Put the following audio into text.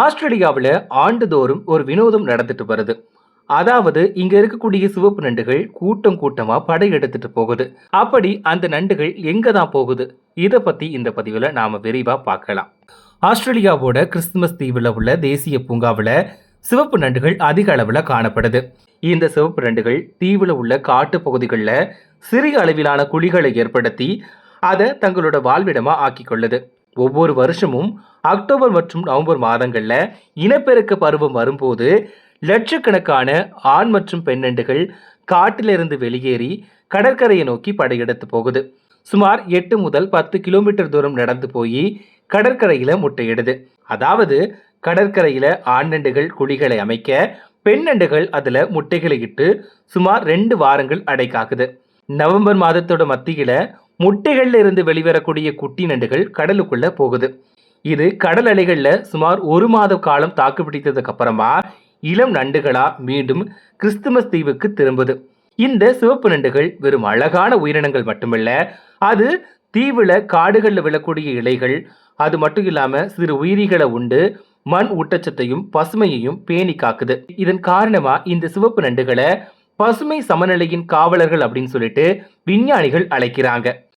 ஆஸ்திரேலியாவில் ஆண்டுதோறும் ஒரு வினோதம் நடந்துட்டு வருது. அதாவது இங்க இருக்கக்கூடிய சிவப்பு நண்டுகள் கூட்டம் கூட்டமா படையெடுத்துட்டு போகுது. அப்படி அந்த நண்டுகள் எங்க தான் போகுது? இதை பத்தி இந்த பதிவில் நாம விரிவா பார்க்கலாம். ஆஸ்திரேலியாவோட கிறிஸ்துமஸ் தீவில் உள்ள தேசிய பூங்காவில் சிவப்பு நண்டுகள் அதிக அளவில் காணப்படுது. இந்த சிவப்பு நண்டுகள் தீவில் உள்ள காட்டு பகுதிகளில் சிறிய அளவிலான குழிகளை ஏற்படுத்தி அதை தங்களோட வாழ்விடமா ஆக்கிக் கொள்ளுது. ஒவ்வொரு வருஷமும் அக்டோபர் மற்றும் நவம்பர் மாதங்களில் இனப்பெருக்க பருவம் வரும்போது லட்சக்கணக்கான ஆண் மற்றும் பெண்ணண்டுகள் காட்டிலிருந்து வெளியேறி கடற்கரையை நோக்கி படையெடுத்து போகுது. சுமார் எட்டு முதல் பத்து கிலோமீட்டர் தூரம் நடந்து போய் கடற்கரையில் முட்டையிடுது. அதாவது கடற்கரையில் ஆண்நண்டுகள் குழிகளை அமைக்க பெண்ணண்டுகள் அதில் முட்டைகளை இட்டு சுமார் ரெண்டு வாரங்கள் அடைக்காக்குது நவம்பர் மாதத்தோட மத்தியில் முட்டைகளில் இருந்து வெளிவரக்கூடிய குட்டி நண்டுகள் கடலுக்குள்ளே போகுது. இது கடல் அலைகளில் சுமார் ஒரு மாத காலம் தாக்கு பிடித்ததுக்கு அப்புறமா இளம் நண்டுகளா மீண்டும் கிறிஸ்துமஸ் தீவுக்கு திரும்புது. இந்த சிவப்பு நண்டுகள் வெறும் அழகான உயிரினங்கள் மட்டுமல்ல அது தீவுல காடுகளில் விழக்கூடிய இலைகள் அது மட்டும் இல்லாம சிறு உயிரிகளை உண்டு மண் ஊட்டச்சத்தையும் பசுமையையும் பேணி காக்குது. இதன் காரணமா இந்த சிவப்பு நண்டுகளை பசுமை சமநிலையின் காவலர்கள் அப்படின்னு சொல்லிட்டு விஞ்ஞானிகள் அழைக்கிறாங்க.